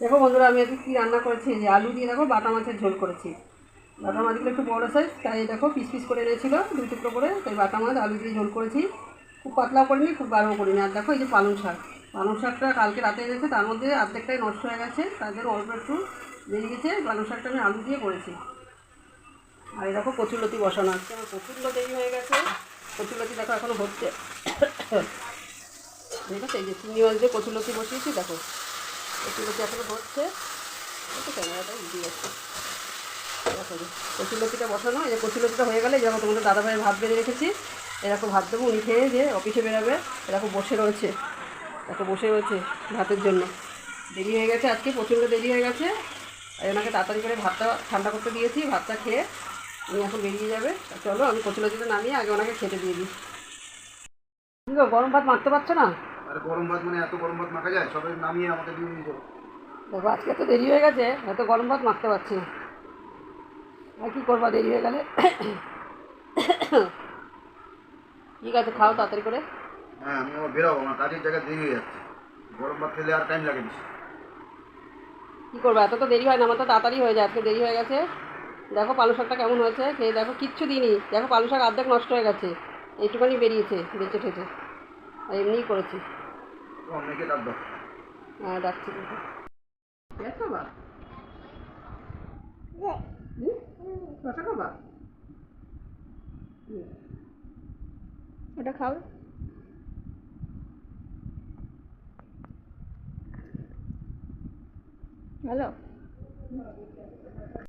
দেখো বন্ধুরা, আমি আজকে কী রান্না করেছি? যে আলু দিয়ে দেখো বাটা মাছের ঝোল করেছি। বাটা মাছগুলো একটু বড়ো সাইজ তাই দেখো পিস পিস করে এনেছিল দুই টুকরো করে, তাই বাটা মাছ, আলু দিয়ে ঝোল করেছি। খুব পাতলাও করিনি, খুব গাঢ়ও করিনি। আর দেখো এই যে পালং শাক। পালং শাকটা কালকে রাতে এনেছে, তার মধ্যে অর্ধেকটাই নষ্ট হয়ে গেছে জন্য অল্প একটু বেরিয়ে গেছে পালং শাকটা আমি আলু দিয়ে করেছি। আর এই দেখো কচুলতি বসানো আছে। আমার প্রচণ্ড দেরি হয়ে গেছে। কচুলতি দেখো এখনও হচ্ছে। ঠিক আছে এই যে চিনি মাছ দিয়ে কচুলতি বসিয়েছি, দেখো। কচুলতি এখনও হচ্ছে একটু ক্যামেরাটা উল্টে যাচ্ছে। কচুলতিটা বসানো, এই যে কচুলতিটা হয়ে গেলে যেরকম তোমাদের দাদাভাইয়ের ভাত বেড়ে রেখেছি এরকম ভাত দেবো, উনি খেয়ে যে অফিসে বেরোবে। এরকম বসে রয়েছে। দেখো বসে রয়েছে ভাতের জন্য। দেরি হয়ে গেছে আজকে, প্রচণ্ড দেরি হয়ে গেছে। আর ওনাকে তাড়াতাড়ি করে ভাতটা ঠান্ডা করতে দিয়েছি, ভাতটা খেয়ে উনি এখন বেরিয়ে যাবে। চলো আমি কচুলতিটা নামিয়ে আগে ওনাকে খেতে দিয়ে দিই। গরম ভাত মারতে পারছ না? আর গরম ভাত মানে এত গরম ভাত মাখা যায়? সবাই নামিয়ে আমাকে দিয়ে দিয়েছ দেখো আজকে তো দেরি হয়ে গেছে এত গরম ভাত মারতে পারছি না। আর কী করবা দেরি হয়ে গেলে? ঠিক আছে খাও তাড়াতাড়ি করে। হ্যাঁ আমি আমার বেরোবো আমার কাজের জায়গায় দেরি হয়ে যাচ্ছে। গরম ভাত খেলে আর টাইম লাগে বেশি কী করব এত তো দেরি হয় না আমার তো তাড়াতাড়ি হয়ে যায় আজকে দেরি হয়ে গেছে। দেখো পালং শাকটা কেমন হয়েছে খেয়ে দেখো কিচ্ছু দিইনি। দেখো পালু শাক অর্ধেক নষ্ট হয়ে গেছে এইটুখানি বেরিয়েছে বেঁচে ঠেচে। আর এমনিই করেছি। হ্যাঁ ডাকছি দেখো পেঁয়াজ খাবা? হুম? শশা খাবা? হুম। খাও। হ্যালো?